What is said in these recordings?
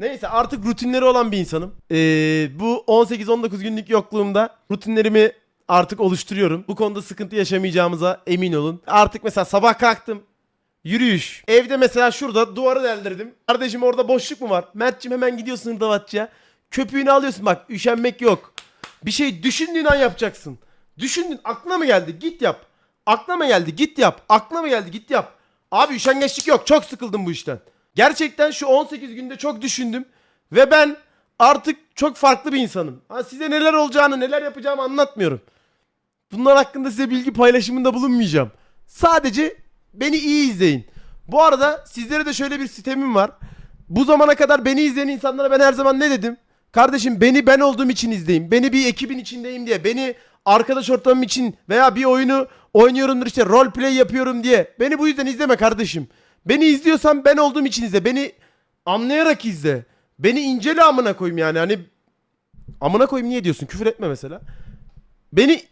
Neyse artık rutinleri olan bir insanım. Ee, bu 18-19 günlük yokluğumda rutinlerimi artık oluşturuyorum. Bu konuda sıkıntı yaşamayacağımıza emin olun. Artık mesela sabah kalktım. Yürüyüş. Evde mesela şurada duvarı deldirdim. Kardeşim orada boşluk mu var? Mert'cim hemen gidiyorsun hırdavatçıya. Köpüğünü alıyorsun bak üşenmek yok. Bir şey düşündüğün an yapacaksın. Düşündün aklına mı geldi? Git yap. Aklına mı geldi? Git yap. Aklına mı geldi? Git yap. Abi üşengeçlik yok. Çok sıkıldım bu işten. Gerçekten şu 18 günde çok düşündüm. Ve ben artık çok farklı bir insanım. Ha, size neler olacağını, neler yapacağımı anlatmıyorum. Bunlar hakkında size bilgi paylaşımında bulunmayacağım. Sadece beni iyi izleyin. Bu arada sizlere de şöyle bir sitemim var. Bu zamana kadar beni izleyen insanlara ben her zaman ne dedim? Kardeşim beni ben olduğum için izleyin. Beni bir ekibin içindeyim diye. Beni arkadaş ortamım için veya bir oyunu oynuyorumdur işte role play yapıyorum diye. Beni bu yüzden izleme kardeşim. Beni izliyorsan ben olduğum için izle. Beni anlayarak izle. Beni incele amına koyayım yani. Hani amına koyayım niye diyorsun? Küfür etme mesela. Beni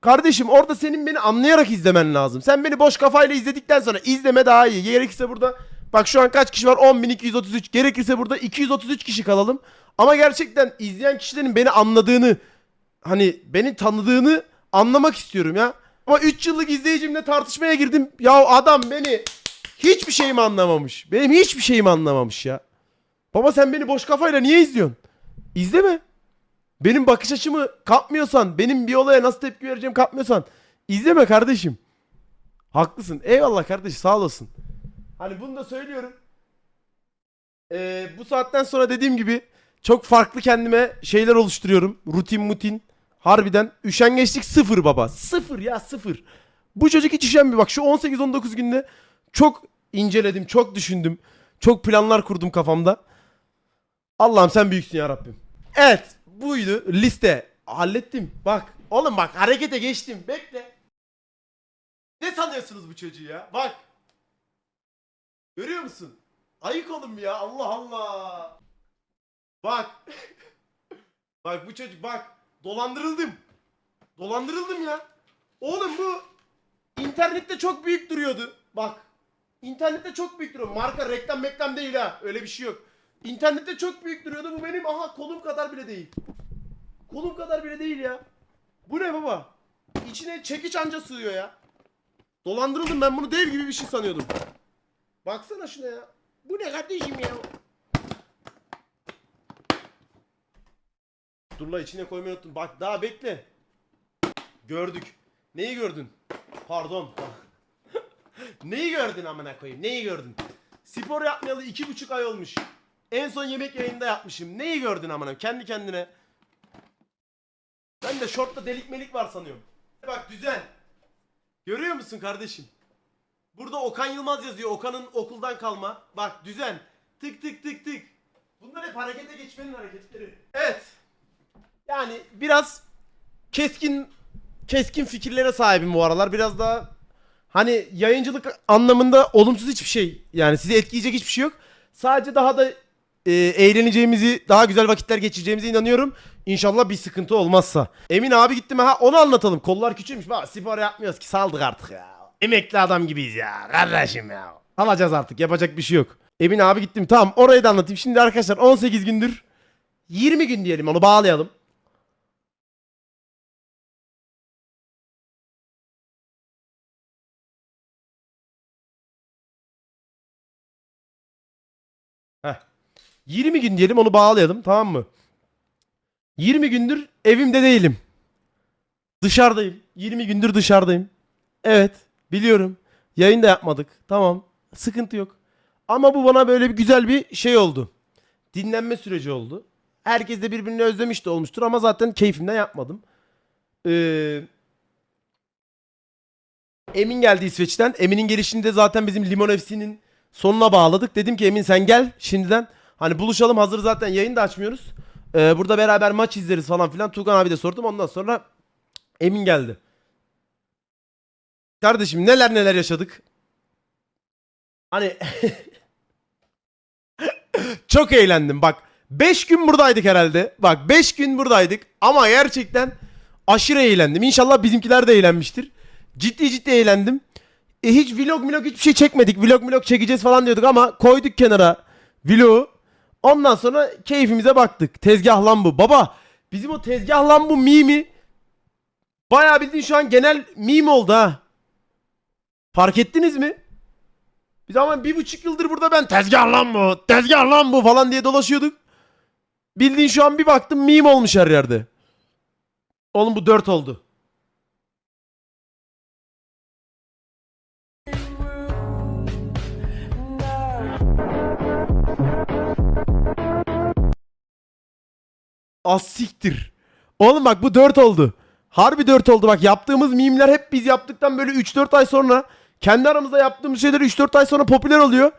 Kardeşim orada senin beni anlayarak izlemen lazım. Sen beni boş kafayla izledikten sonra izleme daha iyi. Gerekirse burada bak şu an kaç kişi var? 10.233. Gerekirse burada 233 kişi kalalım. Ama gerçekten izleyen kişilerin beni anladığını hani beni tanıdığını anlamak istiyorum ya. Ama 3 yıllık izleyicimle tartışmaya girdim. Ya adam beni hiçbir şeyimi anlamamış. Benim hiçbir şeyimi anlamamış ya. Baba sen beni boş kafayla niye izliyorsun? İzleme. Benim bakış açımı kapmıyorsan, benim bir olaya nasıl tepki vereceğim kapmıyorsan izleme kardeşim. Haklısın. Eyvallah kardeş sağ olasın. Hani bunu da söylüyorum. Ee, bu saatten sonra dediğim gibi çok farklı kendime şeyler oluşturuyorum. Rutin mutin. Harbiden üşengeçlik sıfır baba. Sıfır ya sıfır. Bu çocuk hiç üşenmiyor. Bak şu 18-19 günde çok inceledim, çok düşündüm. Çok planlar kurdum kafamda. Allah'ım sen büyüksün ya Rabbim. Evet buydu liste. Hallettim. Bak oğlum bak harekete geçtim. Bekle. Ne sanıyorsunuz bu çocuğu ya? Bak. Görüyor musun? Ayık olun ya Allah Allah. Bak. bak bu çocuk bak. Dolandırıldım. Dolandırıldım ya. Oğlum bu internette çok büyük duruyordu. Bak. İnternette çok büyük duruyor. Marka reklam reklam değil ha. Öyle bir şey yok. İnternette çok büyük duruyordu. Bu benim aha kolum kadar bile değil. Kolum kadar bile değil ya. Bu ne baba? İçine çekiç anca sığıyor ya. Dolandırıldım ben bunu dev gibi bir şey sanıyordum. Baksana şuna ya. Bu ne kardeşim ya? Dur la içine koymayı unuttum. Bak daha bekle. Gördük. Neyi gördün? Pardon. Neyi gördün amına koyayım? Neyi gördün? Spor yapmayalı iki buçuk ay olmuş. En son yemek yayında yapmışım. Neyi gördün amına? Kendi kendine. Ben de şortta delik melik var sanıyorum. Bak düzen. Görüyor musun kardeşim? Burada Okan Yılmaz yazıyor. Okan'ın okuldan kalma. Bak düzen. Tık tık tık tık. Bunlar hep harekete geçmenin hareketleri. Evet. Yani biraz keskin keskin fikirlere sahibim bu aralar. Biraz daha hani yayıncılık anlamında olumsuz hiçbir şey. Yani sizi etkileyecek hiçbir şey yok. Sadece daha da e, eğleneceğimizi, daha güzel vakitler geçireceğimize inanıyorum. İnşallah bir sıkıntı olmazsa. Emin abi gitti mi? Ha onu anlatalım. Kollar küçülmüş. Bak spor yapmıyoruz ki saldık artık ya. Emekli adam gibiyiz ya. Kardeşim ya. Alacağız artık. Yapacak bir şey yok. Emin abi gittim. Tamam orayı da anlatayım. Şimdi arkadaşlar 18 gündür 20 gün diyelim onu bağlayalım. 20 gün diyelim onu bağlayalım tamam mı? 20 gündür evimde değilim. Dışarıdayım. 20 gündür dışarıdayım. Evet biliyorum. Yayın da yapmadık. Tamam. Sıkıntı yok. Ama bu bana böyle bir güzel bir şey oldu. Dinlenme süreci oldu. Herkes de birbirini özlemiş de olmuştur ama zaten keyfimden yapmadım. Ee, Emin geldi İsveç'ten. Emin'in gelişini de zaten bizim Limon FC'nin sonuna bağladık. Dedim ki Emin sen gel şimdiden. Hani buluşalım hazır zaten yayın da açmıyoruz. Ee, burada beraber maç izleriz falan filan. Tugan abi de sordum. Ondan sonra Emin geldi. Kardeşim neler neler yaşadık. Hani çok eğlendim bak. 5 gün buradaydık herhalde. Bak 5 gün buradaydık ama gerçekten aşırı eğlendim. İnşallah bizimkiler de eğlenmiştir. Ciddi ciddi eğlendim. E, hiç vlog vlog hiçbir şey çekmedik. Vlog vlog çekeceğiz falan diyorduk ama koyduk kenara vlogu. Ondan sonra keyfimize baktık. Tezgah lan bu. Baba bizim o tezgah lan bu mimi bayağı bildiğin şu an genel meme oldu ha. Fark ettiniz mi? Biz ama bir buçuk yıldır burada ben tezgah lan bu, tezgah lan bu falan diye dolaşıyorduk. Bildiğin şu an bir baktım meme olmuş her yerde. Oğlum bu dört oldu. Az siktir. Oğlum bak bu 4 oldu. Harbi 4 oldu bak yaptığımız mimler hep biz yaptıktan böyle 3-4 ay sonra kendi aramızda yaptığımız şeyler 3-4 ay sonra popüler oluyor.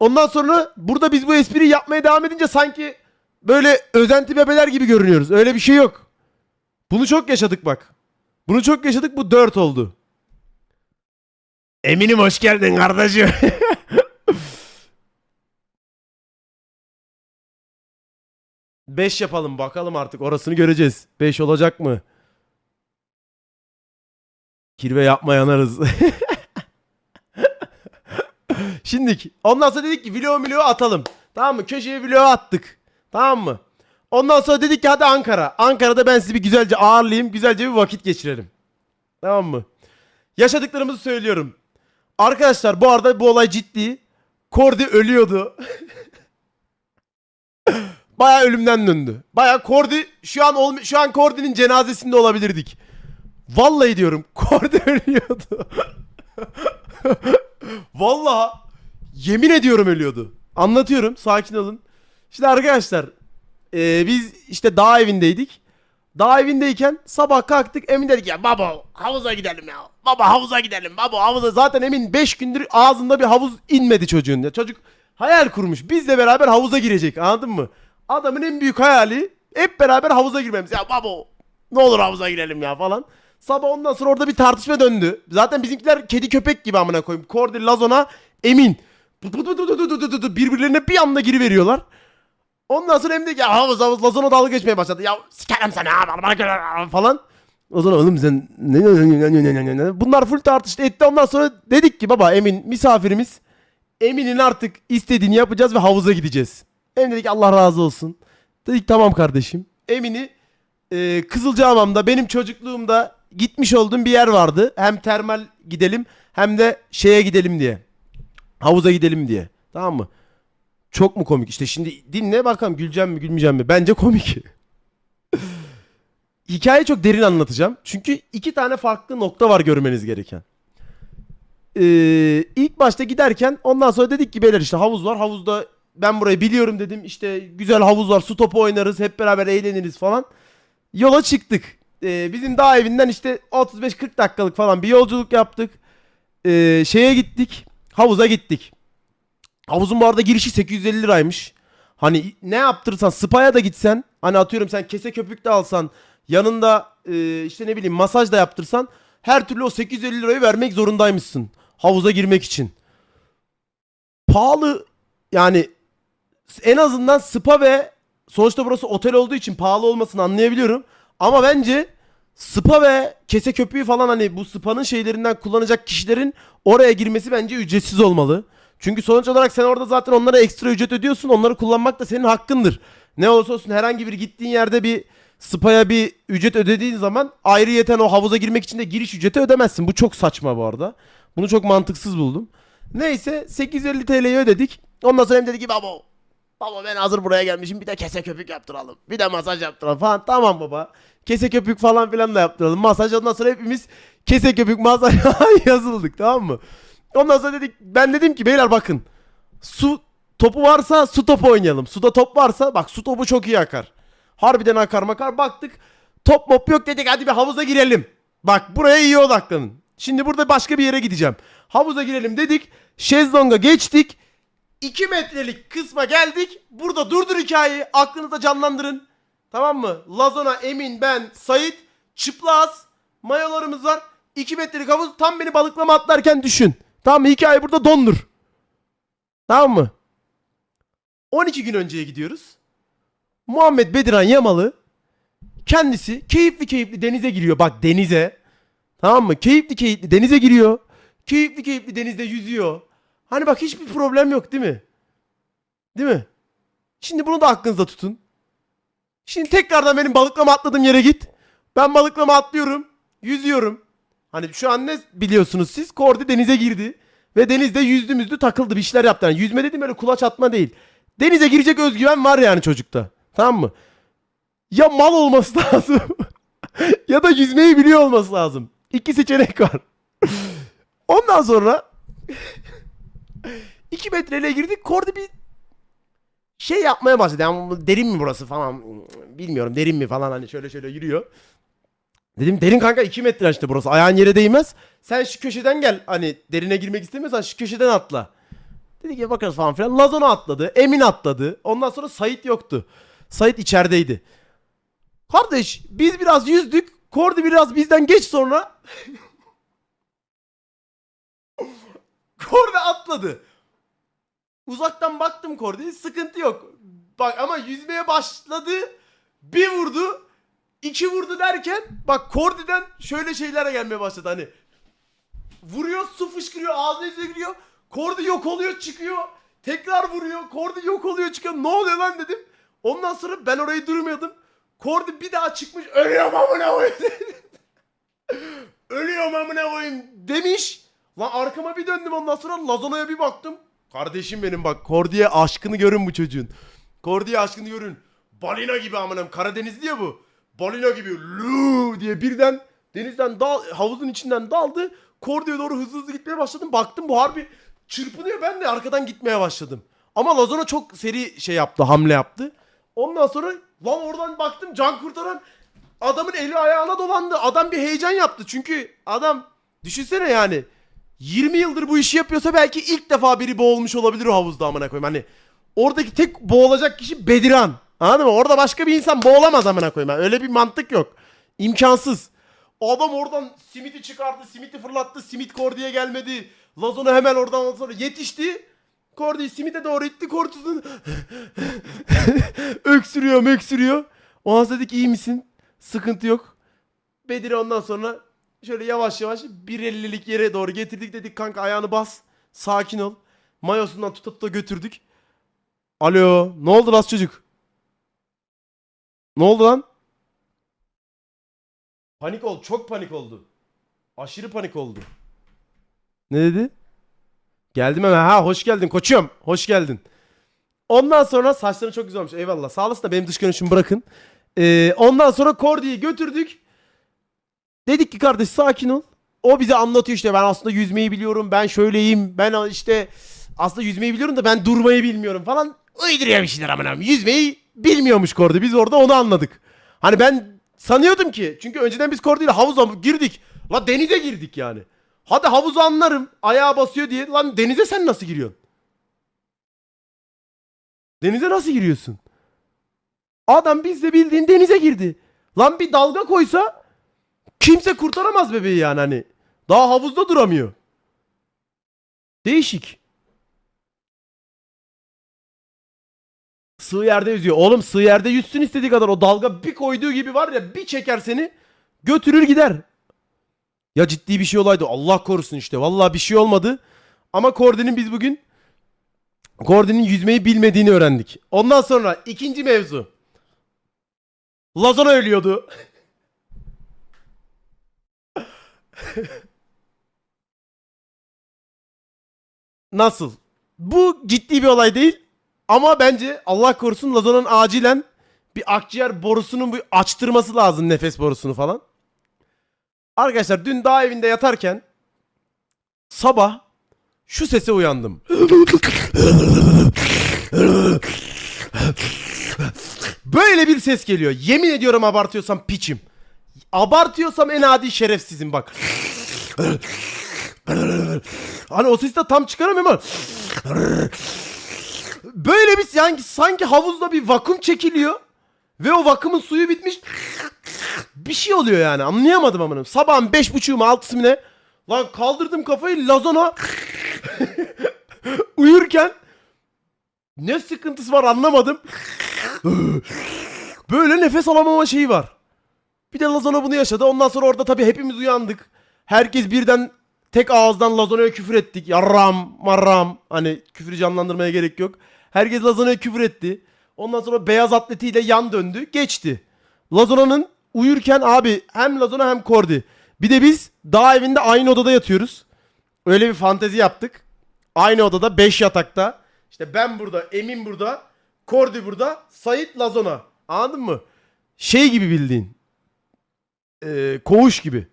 Ondan sonra burada biz bu espriyi yapmaya devam edince sanki böyle özenti bebeler gibi görünüyoruz. Öyle bir şey yok. Bunu çok yaşadık bak. Bunu çok yaşadık bu 4 oldu. Eminim hoş geldin kardeşim. Beş yapalım bakalım artık orasını göreceğiz. 5 olacak mı? Kirve yapma yanarız. Şimdik. Ondan sonra dedik ki vlog vlog atalım. Tamam mı? Köşeye vlog attık. Tamam mı? Ondan sonra dedik ki hadi Ankara. Ankara'da ben sizi bir güzelce ağırlayayım. Güzelce bir vakit geçirelim. Tamam mı? Yaşadıklarımızı söylüyorum. Arkadaşlar bu arada bu olay ciddi. Kordi ölüyordu. Baya ölümden döndü. Baya Kordi şu an olm- şu an Kordi'nin cenazesinde olabilirdik. Vallahi diyorum Kordi ölüyordu. Vallahi yemin ediyorum ölüyordu. Anlatıyorum sakin olun. Şimdi arkadaşlar eee, biz işte dağ evindeydik. Dağ evindeyken sabah kalktık Emin dedik ya baba havuza gidelim ya. Baba havuza gidelim baba havuza. Zaten Emin 5 gündür ağzında bir havuz inmedi çocuğun. Ya. Çocuk hayal kurmuş. Bizle beraber havuza girecek anladın mı? Adamın en büyük hayali hep beraber havuza girmemiz. Ya babo ne olur havuza girelim ya falan. Sabah ondan sonra orada bir tartışma döndü. Zaten bizimkiler kedi köpek gibi amına koyayım. Cordy, Lazona, Emin. Birbirlerine bir anda giriveriyorlar. Ondan sonra Emin ya havuz havuz Lazona dalga geçmeye başladı. Ya sikerim seni ha bana göre falan. O zaman oğlum sen bunlar full tartıştı etti. Ondan sonra dedik ki baba Emin misafirimiz. Emin'in artık istediğini yapacağız ve havuza gideceğiz. Emin dedik Allah razı olsun. Dedik tamam kardeşim. Emin'i e, Kızılcahamam'da benim çocukluğumda gitmiş olduğum bir yer vardı. Hem termal gidelim hem de şeye gidelim diye. Havuza gidelim diye. Tamam mı? Çok mu komik? İşte şimdi dinle bakalım güleceğim mi gülmeyeceğim mi? Bence komik. Hikayeyi çok derin anlatacağım. Çünkü iki tane farklı nokta var görmeniz gereken. Ee, ilk başta giderken ondan sonra dedik ki beyler işte havuz var. Havuzda ben burayı biliyorum dedim. İşte güzel havuz var. Su topu oynarız. Hep beraber eğleniriz falan. Yola çıktık. Ee, bizim dağ evinden işte 35-40 dakikalık falan bir yolculuk yaptık. Ee, şeye gittik. Havuza gittik. Havuzun bu arada girişi 850 liraymış. Hani ne yaptırsan spa'ya da gitsen hani atıyorum sen kese köpük de alsan yanında e, işte ne bileyim masaj da yaptırsan her türlü o 850 lirayı vermek zorundaymışsın havuza girmek için. Pahalı yani en azından spa ve sonuçta burası otel olduğu için pahalı olmasını anlayabiliyorum. Ama bence spa ve kese köpüğü falan hani bu spa'nın şeylerinden kullanacak kişilerin oraya girmesi bence ücretsiz olmalı. Çünkü sonuç olarak sen orada zaten onlara ekstra ücret ödüyorsun. Onları kullanmak da senin hakkındır. Ne olursa olsun herhangi bir gittiğin yerde bir spa'ya bir ücret ödediğin zaman ayrıyeten o havuza girmek için de giriş ücreti ödemezsin. Bu çok saçma bu arada. Bunu çok mantıksız buldum. Neyse 850 TL'yi ödedik. Ondan sonra hem dedi ki baba Baba ben hazır buraya gelmişim bir de kese köpük yaptıralım. Bir de masaj yaptıralım falan. Tamam baba. Kese köpük falan filan da yaptıralım. Masaj ondan sonra hepimiz kese köpük masaj yazıldık tamam mı? Ondan sonra dedik ben dedim ki beyler bakın. Su topu varsa su topu oynayalım. Suda top varsa bak su topu çok iyi akar. Harbiden akar makar baktık. Top mop yok dedik hadi bir havuza girelim. Bak buraya iyi odaklanın. Şimdi burada başka bir yere gideceğim. Havuza girelim dedik. Şezlonga geçtik. 2 metrelik kısma geldik. Burada durdur hikayeyi. Aklınızda canlandırın. Tamam mı? Lazona, Emin, ben, Sait, çıplaz. Mayolarımız var. 2 metrelik havuz. Tam beni balıklama atlarken düşün. Tamam mı? Hikaye burada dondur. Tamam mı? 12 gün önceye gidiyoruz. Muhammed Bediran Yamalı kendisi keyifli keyifli denize giriyor. Bak denize. Tamam mı? Keyifli keyifli denize giriyor. Keyifli keyifli denizde yüzüyor. Hani bak hiçbir problem yok değil mi? Değil mi? Şimdi bunu da aklınızda tutun. Şimdi tekrardan benim balıklama atladığım yere git. Ben balıklama atlıyorum. Yüzüyorum. Hani şu an ne biliyorsunuz siz? Kordi denize girdi. Ve denizde yüzdü müzdü takıldı bir şeyler yaptı. Yani yüzme dedim öyle kulaç atma değil. Denize girecek özgüven var yani çocukta. Tamam mı? Ya mal olması lazım. ya da yüzmeyi biliyor olması lazım. İki seçenek var. Ondan sonra 2 metreyle girdik. Kordi bir şey yapmaya başladı. Yani derin mi burası falan bilmiyorum derin mi falan hani şöyle şöyle yürüyor. Dedim derin kanka 2 metre işte burası. Ayağın yere değmez. Sen şu köşeden gel. Hani derine girmek istemiyorsan şu köşeden atla. Dedi ki bakarız falan filan. Lazona atladı. Emin atladı. Ondan sonra Sait yoktu. Sait içerideydi. Kardeş biz biraz yüzdük. Kordi biraz bizden geç sonra. Kordi atladı. Uzaktan baktım Kordi'ye sıkıntı yok. Bak ama yüzmeye başladı. Bir vurdu. iki vurdu derken bak Kordi'den şöyle şeylere gelmeye başladı hani. Vuruyor su fışkırıyor ağzına yüzüne giriyor. Kordi yok oluyor çıkıyor. Tekrar vuruyor. Kordi yok oluyor çıkıyor. Ne oluyor lan dedim. Ondan sonra ben orayı durmuyordum. Kordi bir daha çıkmış. Ölüyorum amına koyayım. Ölüyorum amına koyayım demiş. Lan arkama bir döndüm ondan sonra Lazana'ya bir baktım. Kardeşim benim bak Kordi'ye aşkını görün bu çocuğun. Kordi'ye aşkını görün. Balina gibi amınım. Karadenizli ya bu. Balina gibi lu diye birden denizden dal havuzun içinden daldı. Kordi'ye doğru hızlı hızlı gitmeye başladım. Baktım bu harbi çırpınıyor. Ben de arkadan gitmeye başladım. Ama Lazona çok seri şey yaptı, hamle yaptı. Ondan sonra lan oradan baktım can kurtaran adamın eli ayağına dolandı. Adam bir heyecan yaptı. Çünkü adam düşünsene yani 20 yıldır bu işi yapıyorsa belki ilk defa biri boğulmuş olabilir o havuzda amına koyayım. Hani oradaki tek boğulacak kişi Bediran. Anladın mı? Orada başka bir insan boğulamaz amına koyayım. Yani öyle bir mantık yok. İmkansız. Adam oradan simiti çıkardı, simiti fırlattı, simit Kordi'ye gelmedi. Lazona hemen oradan sonra yetişti. Kordi simite doğru itti, Kordi'den öksürüyor, öksürüyor. O an dedik iyi misin? Sıkıntı yok. Bedir'i ondan sonra şöyle yavaş yavaş 1.50'lik yere doğru getirdik dedik kanka ayağını bas. Sakin ol. Mayosundan tutup da götürdük. Alo ne oldu las çocuk? Ne oldu lan? Panik oldu. Çok panik oldu. Aşırı panik oldu. Ne dedi? Geldim hemen. Ha hoş geldin koçum. Hoş geldin. Ondan sonra saçların çok güzel olmuş. Eyvallah. Sağ olasın da benim dış görünüşümü bırakın. Ee, ondan sonra Kordi'yi götürdük. Dedik ki kardeş sakin ol. O bize anlatıyor işte ben aslında yüzmeyi biliyorum. Ben şöyleyim. Ben işte aslında yüzmeyi biliyorum da ben durmayı bilmiyorum falan. Uyduruyor bir şeyler aman Yüzmeyi bilmiyormuş Kordi. Biz orada onu anladık. Hani ben sanıyordum ki. Çünkü önceden biz Kordi ile havuza girdik. La denize girdik yani. Hadi havuzu anlarım. Ayağa basıyor diye. Lan denize sen nasıl giriyorsun? Denize nasıl giriyorsun? Adam bizle bildiğin denize girdi. Lan bir dalga koysa kimse kurtaramaz bebeği yani hani. Daha havuzda duramıyor. Değişik. Sığ yerde yüzüyor. Oğlum sığ yerde yüzsün istediği kadar. O dalga bir koyduğu gibi var ya bir çeker seni götürür gider. Ya ciddi bir şey olaydı. Allah korusun işte. Vallahi bir şey olmadı. Ama Kordi'nin biz bugün Kordi'nin yüzmeyi bilmediğini öğrendik. Ondan sonra ikinci mevzu. Lazona ölüyordu. Nasıl? Bu ciddi bir olay değil. Ama bence Allah korusun Lazona'nın acilen bir akciğer borusunun bir açtırması lazım nefes borusunu falan. Arkadaşlar dün dağ evinde yatarken sabah şu sese uyandım. Böyle bir ses geliyor. Yemin ediyorum abartıyorsam piçim. Abartıyorsam en adi şerefsizim bak. Hani o sesi de tam çıkaramıyorum ama. Böyle bir yani sanki havuzda bir vakum çekiliyor. Ve o vakumun suyu bitmiş. Bir şey oluyor yani anlayamadım amınım. Sabahın beş buçuğu mu altısı mı ne? Lan kaldırdım kafayı Lazona. Uyurken ne sıkıntısı var anlamadım. Böyle nefes alamama şeyi var. Bir de Lazona bunu yaşadı. Ondan sonra orada tabii hepimiz uyandık. Herkes birden tek ağızdan Lazona'ya küfür ettik. Yarram, marram. Hani küfürü canlandırmaya gerek yok. Herkes Lazona'ya küfür etti. Ondan sonra beyaz atletiyle yan döndü. Geçti. Lazona'nın uyurken abi hem Lazona hem Kordi. Bir de biz dağ evinde aynı odada yatıyoruz. Öyle bir fantezi yaptık. Aynı odada 5 yatakta. İşte ben burada, Emin burada, Kordi burada, Sait Lazona. Anladın mı? Şey gibi bildiğin. Ee, koğuş gibi.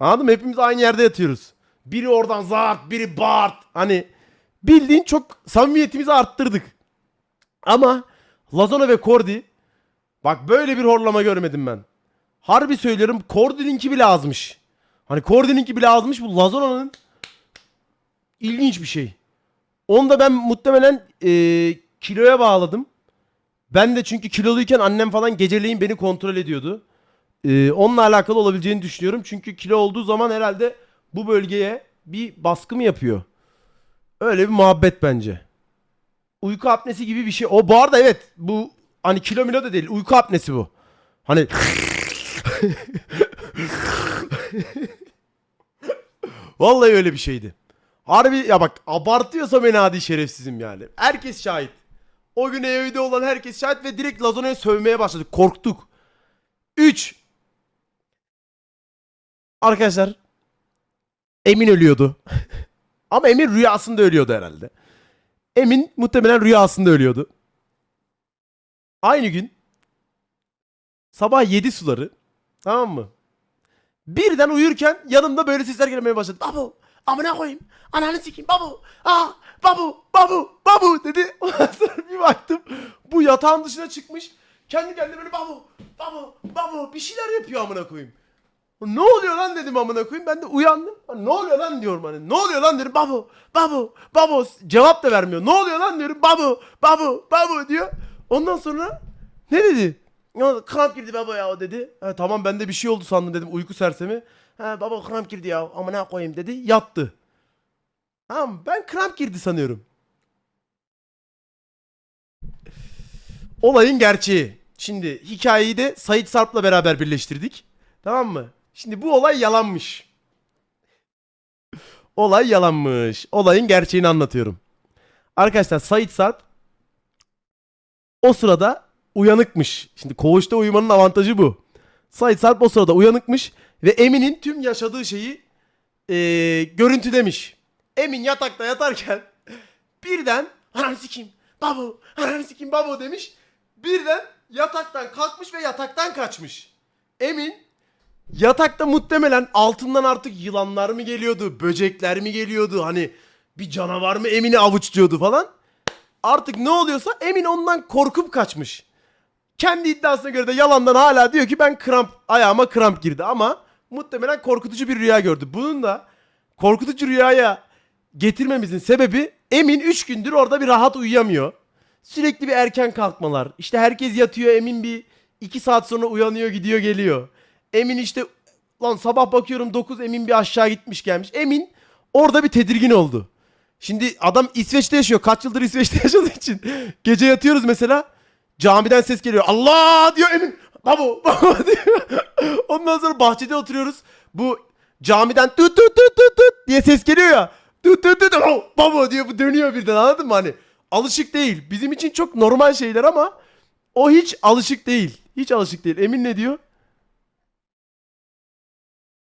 Anladın mı? Hepimiz aynı yerde yatıyoruz. Biri oradan zart, biri bart. Hani bildiğin çok samimiyetimizi arttırdık. Ama Lazona ve Kordi bak böyle bir horlama görmedim ben. Harbi söylüyorum Kordi'ninki bile azmış. Hani Kordi'ninki bile azmış bu Lazona'nın ilginç bir şey. Onu da ben muhtemelen eee, kiloya bağladım. Ben de çünkü kiloluyken annem falan geceleyin beni kontrol ediyordu. Eee, onunla alakalı olabileceğini düşünüyorum. Çünkü kilo olduğu zaman herhalde bu bölgeye bir baskı mı yapıyor? Öyle bir muhabbet bence. Uyku apnesi gibi bir şey. O bu arada evet bu hani kilo milo da değil. Uyku apnesi bu. Hani Vallahi öyle bir şeydi. Harbi ya bak abartıyorsam en adi şerefsizim yani. Herkes şahit. O gün evde olan herkes şahit ve direkt Lazona'ya sövmeye başladık. Korktuk. 3. Arkadaşlar. Emin ölüyordu. Ama Emin rüyasında ölüyordu herhalde. Emin muhtemelen rüyasında ölüyordu. Aynı gün sabah 7 suları tamam mı? Birden uyurken yanımda böyle sesler gelmeye başladı. Babu, amına koyayım. Ananı sikeyim babu. Aa, babu, babu, babu dedi. Ondan sonra bir baktım. Bu yatağın dışına çıkmış. Kendi kendine böyle babu, babu, babu bir şeyler yapıyor amına koyayım. Ne oluyor lan dedim amına koyayım. Ben de uyandım. "Lan Ne oluyor lan diyorum hani. Ne oluyor lan diyorum. Babu, babu, babu. Cevap da vermiyor. Ne oluyor lan diyorum. Babu, babu, babu diyor. Ondan sonra ne dedi? Ya, kramp girdi baba ya dedi. Ha, tamam ben de bir şey oldu sandım dedim uyku sersemi. Ha, baba kramp girdi ya amına koyayım dedi. Yattı. Tamam ben kramp girdi sanıyorum. Olayın gerçeği. Şimdi hikayeyi de Sait Sarp'la beraber birleştirdik. Tamam mı? Şimdi bu olay yalanmış. olay yalanmış. Olayın gerçeğini anlatıyorum. Arkadaşlar Sait Sarp o sırada uyanıkmış. Şimdi koğuşta uyumanın avantajı bu. Sait Sarp o sırada uyanıkmış ve Emin'in tüm yaşadığı şeyi eee görüntülemiş. Emin yatakta yatarken birden ananı sikeyim babu ananı sikeyim babu demiş. Birden yataktan kalkmış ve yataktan kaçmış. Emin yatakta muhtemelen altından artık yılanlar mı geliyordu, böcekler mi geliyordu hani bir canavar mı Emin'i avuçluyordu falan. Artık ne oluyorsa Emin ondan korkup kaçmış. Kendi iddiasına göre de yalandan hala diyor ki ben kramp ayağıma kramp girdi ama muhtemelen korkutucu bir rüya gördü. Bunun da korkutucu rüyaya getirmemizin sebebi Emin 3 gündür orada bir rahat uyuyamıyor. Sürekli bir erken kalkmalar. İşte herkes yatıyor Emin bir 2 saat sonra uyanıyor gidiyor geliyor. Emin işte lan sabah bakıyorum 9 Emin bir aşağı gitmiş gelmiş. Emin orada bir tedirgin oldu. Şimdi adam İsveç'te yaşıyor. Kaç yıldır İsveç'te yaşadığı için. Gece yatıyoruz mesela. Camiden ses geliyor. Allah diyor Emin. Babu babu diyor. Ondan sonra bahçede oturuyoruz. Bu camiden tut tut tut tut tut diye ses geliyor ya. Tut tut tut oh, babu diyor bu dönüyor birden anladın mı hani? Alışık değil. Bizim için çok normal şeyler ama o hiç alışık değil. Hiç alışık değil. Emin ne diyor?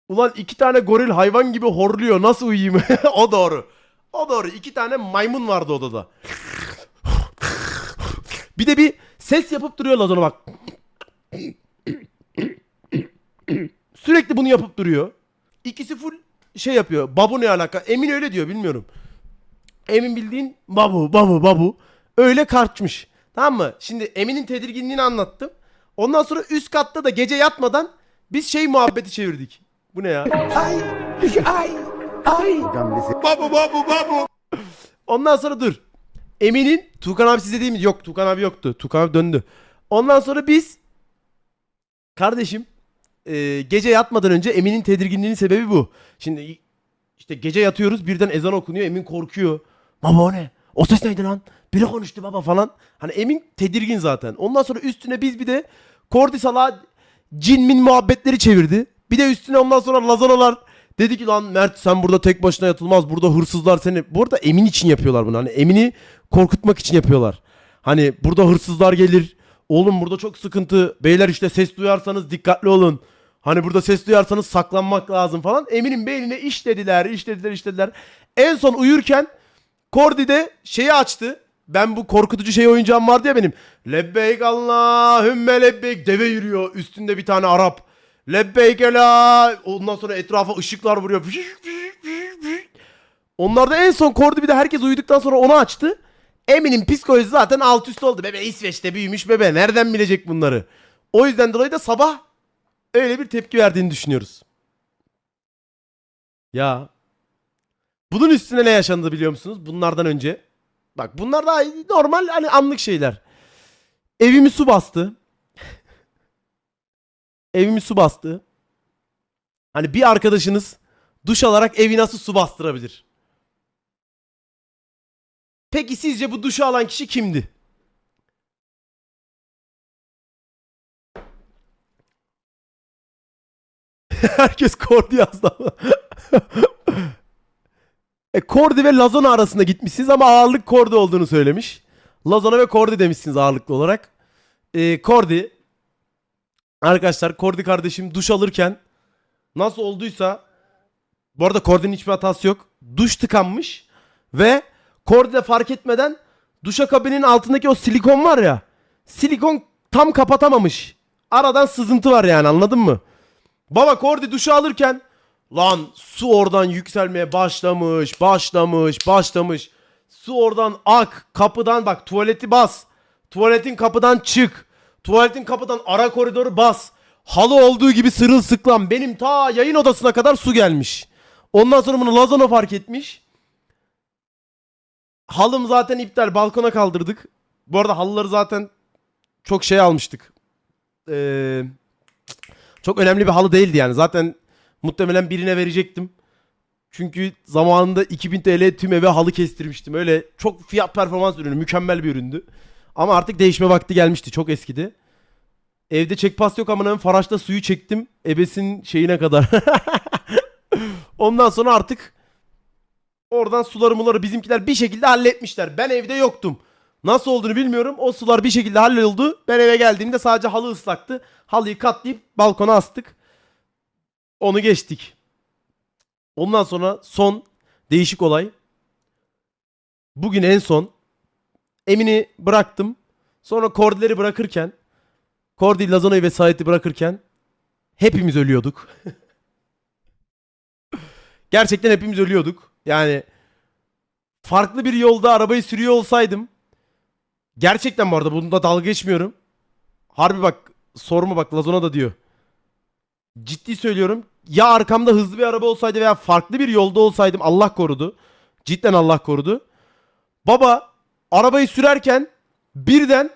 Ulan iki tane goril hayvan gibi horluyor. Nasıl uyuyayım? o doğru. O doğru. İki tane maymun vardı odada. Bir de bir ses yapıp duruyor Lazona bak. Sürekli bunu yapıp duruyor. İkisi full şey yapıyor. Babu ne alaka? Emin öyle diyor bilmiyorum. Emin bildiğin babu babu babu. Öyle kaçmış. Tamam mı? Şimdi Emin'in tedirginliğini anlattım. Ondan sonra üst katta da gece yatmadan biz şey muhabbeti çevirdik. Bu ne ya? Ondan sonra dur. Emin'in Tukan abi size değil mi? Yok Tukan abi yoktu. Tukan abi döndü. Ondan sonra biz kardeşim e, gece yatmadan önce Emin'in tedirginliğinin sebebi bu. Şimdi işte gece yatıyoruz birden ezan okunuyor Emin korkuyor. Baba o ne? O ses neydi lan? Biri konuştu baba falan. Hani Emin tedirgin zaten. Ondan sonra üstüne biz bir de Kordi Salah'a cin min muhabbetleri çevirdi. Bir de üstüne ondan sonra Lazanalar dedi ki lan Mert sen burada tek başına yatılmaz. Burada hırsızlar seni. Bu arada Emin için yapıyorlar bunu. Hani Emin'i korkutmak için yapıyorlar. Hani burada hırsızlar gelir. Oğlum burada çok sıkıntı. Beyler işte ses duyarsanız dikkatli olun. Hani burada ses duyarsanız saklanmak lazım falan. Emin'in beynine işlediler, işlediler, işlediler. En son uyurken Kordi de şeyi açtı. Ben bu korkutucu şey oyuncağım vardı ya benim. Lebbeyk Allahümme lebbeyk. Deve yürüyor. Üstünde bir tane Arap. Lebbeyk ela. Ondan sonra etrafa ışıklar vuruyor. Onlarda en son Kordi bir de herkes uyuduktan sonra onu açtı. Emin'in psikolojisi zaten alt üst oldu. Bebe İsveç'te büyümüş bebe. Nereden bilecek bunları? O yüzden dolayı da sabah öyle bir tepki verdiğini düşünüyoruz. Ya. Bunun üstüne ne yaşandı biliyor musunuz? Bunlardan önce. Bak bunlar daha normal hani anlık şeyler. Evimi su bastı. Evimi su bastı. Hani bir arkadaşınız duş alarak evi nasıl su bastırabilir? Peki sizce bu duşu alan kişi kimdi? Herkes Kordi yazdı ama. e, Kordi ve Lazona arasında gitmişsiniz ama ağırlık Kordi olduğunu söylemiş. Lazona ve Kordi demişsiniz ağırlıklı olarak. E, Kordi Arkadaşlar Kordi kardeşim duş alırken nasıl olduysa bu arada Kordi'nin hiçbir hatası yok. Duş tıkanmış ve Kordi de fark etmeden duşakabinin altındaki o silikon var ya silikon tam kapatamamış. Aradan sızıntı var yani anladın mı? Baba Kordi duşu alırken lan su oradan yükselmeye başlamış, başlamış, başlamış. Su oradan ak, kapıdan bak tuvaleti bas. Tuvaletin kapıdan çık. Tuvaletin kapıdan ara koridoru bas. Halı olduğu gibi sırılsıklam. Benim ta yayın odasına kadar su gelmiş. Ondan sonra bunu Lazano fark etmiş. Halım zaten iptal. Balkona kaldırdık. Bu arada halıları zaten çok şey almıştık. Ee, çok önemli bir halı değildi yani. Zaten muhtemelen birine verecektim. Çünkü zamanında 2000 TL tüm eve halı kestirmiştim. Öyle çok fiyat performans ürünü. Mükemmel bir üründü. Ama artık değişme vakti gelmişti. Çok eskidi. Evde çek pas yok ama Faraş'ta suyu çektim. Ebesin şeyine kadar. Ondan sonra artık oradan suları muları bizimkiler bir şekilde halletmişler. Ben evde yoktum. Nasıl olduğunu bilmiyorum. O sular bir şekilde halloldu. Ben eve geldiğimde sadece halı ıslaktı. Halıyı katlayıp balkona astık. Onu geçtik. Ondan sonra son değişik olay. Bugün en son Emin'i bıraktım. Sonra Kordileri bırakırken Kordi, Lazano'yu ve Sait'i bırakırken hepimiz ölüyorduk. Gerçekten hepimiz ölüyorduk. Yani farklı bir yolda arabayı sürüyor olsaydım gerçekten bu arada bunda dalga geçmiyorum. Harbi bak sorma bak Lazona da diyor. Ciddi söylüyorum. Ya arkamda hızlı bir araba olsaydı veya farklı bir yolda olsaydım Allah korudu. Cidden Allah korudu. Baba arabayı sürerken birden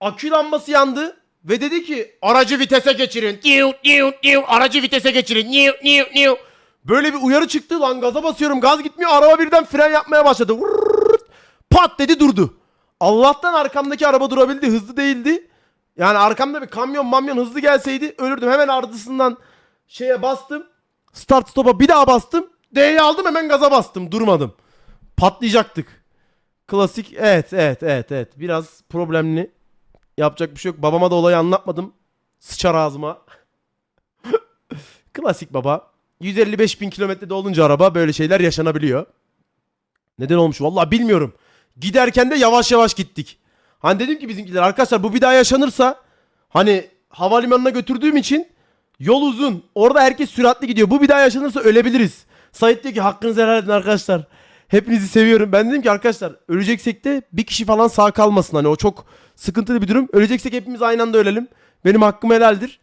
akü lambası yandı ve dedi ki aracı vitese geçirin. Diu, diu, diu, aracı vitese geçirin. Niu, niu, niu. Böyle bir uyarı çıktı lan gaza basıyorum gaz gitmiyor araba birden fren yapmaya başladı. Vurrrrt. Pat dedi durdu. Allah'tan arkamdaki araba durabildi hızlı değildi. Yani arkamda bir kamyon mamyon hızlı gelseydi ölürdüm. Hemen ardısından şeye bastım. Start stop'a bir daha bastım. D'yi aldım hemen gaza bastım durmadım. Patlayacaktık. Klasik evet evet evet evet biraz problemli. Yapacak bir şey yok. Babama da olayı anlatmadım. Sıçar ağzıma. Klasik baba. 155 bin kilometrede olunca araba böyle şeyler yaşanabiliyor. Neden olmuş? Vallahi bilmiyorum. Giderken de yavaş yavaş gittik. Hani dedim ki bizimkiler arkadaşlar bu bir daha yaşanırsa hani havalimanına götürdüğüm için yol uzun. Orada herkes süratli gidiyor. Bu bir daha yaşanırsa ölebiliriz. Sait diyor ki hakkınızı helal edin arkadaşlar. Hepinizi seviyorum. Ben dedim ki arkadaşlar öleceksek de bir kişi falan sağ kalmasın. Hani o çok sıkıntılı bir durum. Öleceksek hepimiz aynı anda ölelim. Benim hakkım helaldir.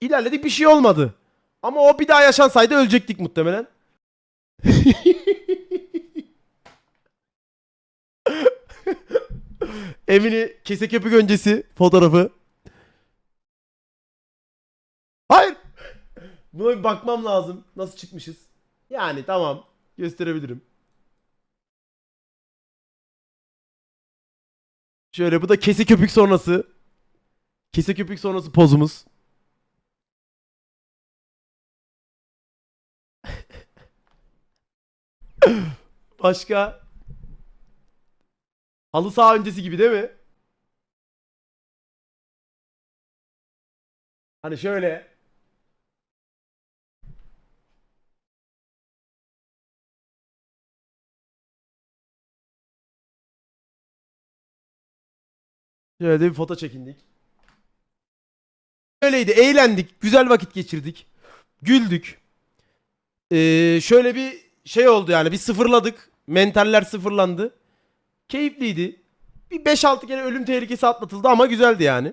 İlerledik bir şey olmadı. Ama o bir daha yaşansaydı ölecektik muhtemelen. Emini kese köpük öncesi fotoğrafı. Hayır. Buna bir bakmam lazım. Nasıl çıkmışız? Yani tamam. Gösterebilirim. Şöyle bu da kese köpük sonrası. Kese köpük sonrası pozumuz. Başka Halı saha öncesi gibi değil mi? Hani şöyle. Şöyle de bir foto çekindik. Öyleydi. Eğlendik. Güzel vakit geçirdik. Güldük. Ee, şöyle bir şey oldu yani. Bir sıfırladık. Mentaller sıfırlandı. Keyifliydi. Bir 5-6 kere ölüm tehlikesi atlatıldı ama güzeldi yani.